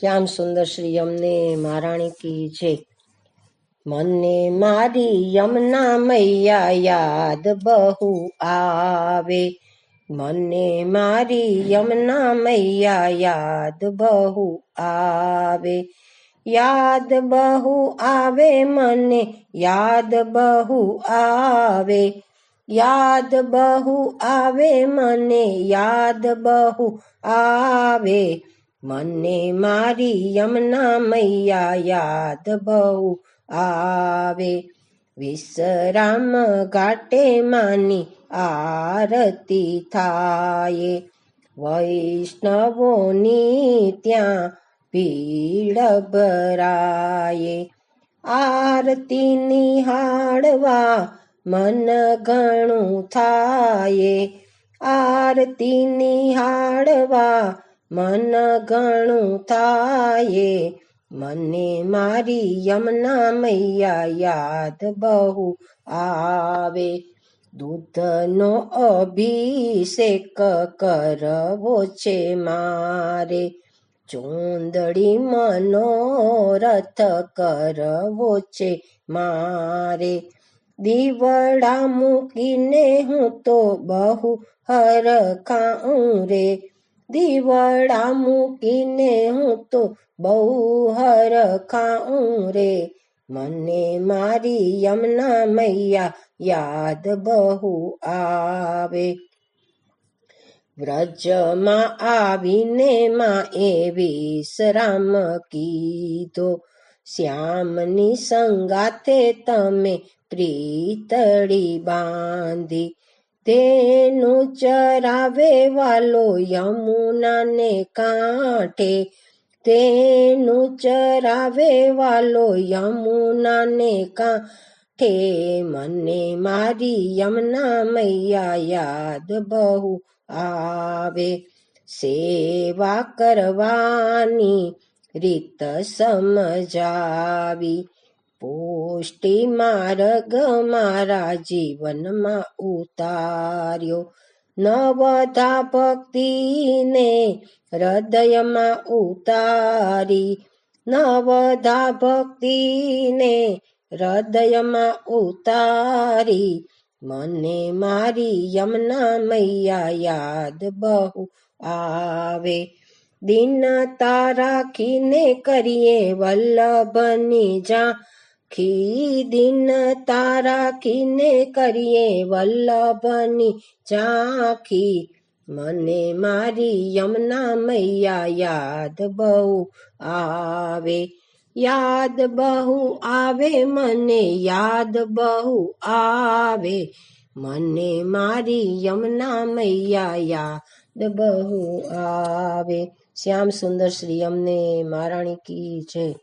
શ્યામ સુંદર શ્રી યમને મહારાણી કી જય. મને મારી યમના મૈયા યાદ બહુ આવે. મને મારી યમના મૈયા યાદ બહુ આવે. યાદ બહુ આવે મને, યાદ બહુ આવે. યાદ બહુ આવે મને, યાદ બહુ આવે. મને મારી યમના મૈયા યાદ બહુ આવે. વિશ્રામ ઘાટે માની આરતી થાય. વૈષ્ણવોની ત્યાં ભીડ ભરાય. આરતી નિહાળવા મન ઘણું થાય. આરતી નિહાળવા મન ઘણું થાય મને મારી યમના મૈયા યાદ બહુ આવે. દૂધનો અભિષેક કરવો છે મારે, ચૂંદડી મનોરથ કરવો છે મારે. દીવડા મૂકીને હું તો બહુ હરખાઉં રે દીવડા મૂકીને હું તો બહુ હરખાઉં રે. મને મારી યમના મૈયા યાદ બહુ આવે. વ્રજમાં આવીને માં એ વિશ્રામ કીધો, શ્યામની સંગાથે તમે પ્રીતળી બાંધી તેનું ચરાવે વાલો યમુનાને કાંઠે. તેનું ચરાવે વાલો યમુનાને કાંઠે. મને મારી યમુના મૈયા યાદ બહુ આવે. સેવા કરવાની રીત સમજાવી. પુષ્ટિ માર્ગ મારા જીવનમાં ઉતાર્યો. નવધા ભક્તિને હૃદયમાં ઉતારી. નવધા ભક્તિને હૃદયમાં ઉતારી. મને મારી યમના મૈયા યાદ બહુ આવે. દિન તારાખીને કરીએ વલ્લભની ઝાંખી તારા રાખીને કરીએ વલ્લભની ઝાંખી. મને મારી યમના મૈયા યાદ બહુ આવે, યાદ બહુ આવે, મને યાદ બહુ આવે. મને મારી યમના મૈયા યાદ બહુ આવે. શ્યામ સુંદર શ્રી અમને મહારાણી કી જય.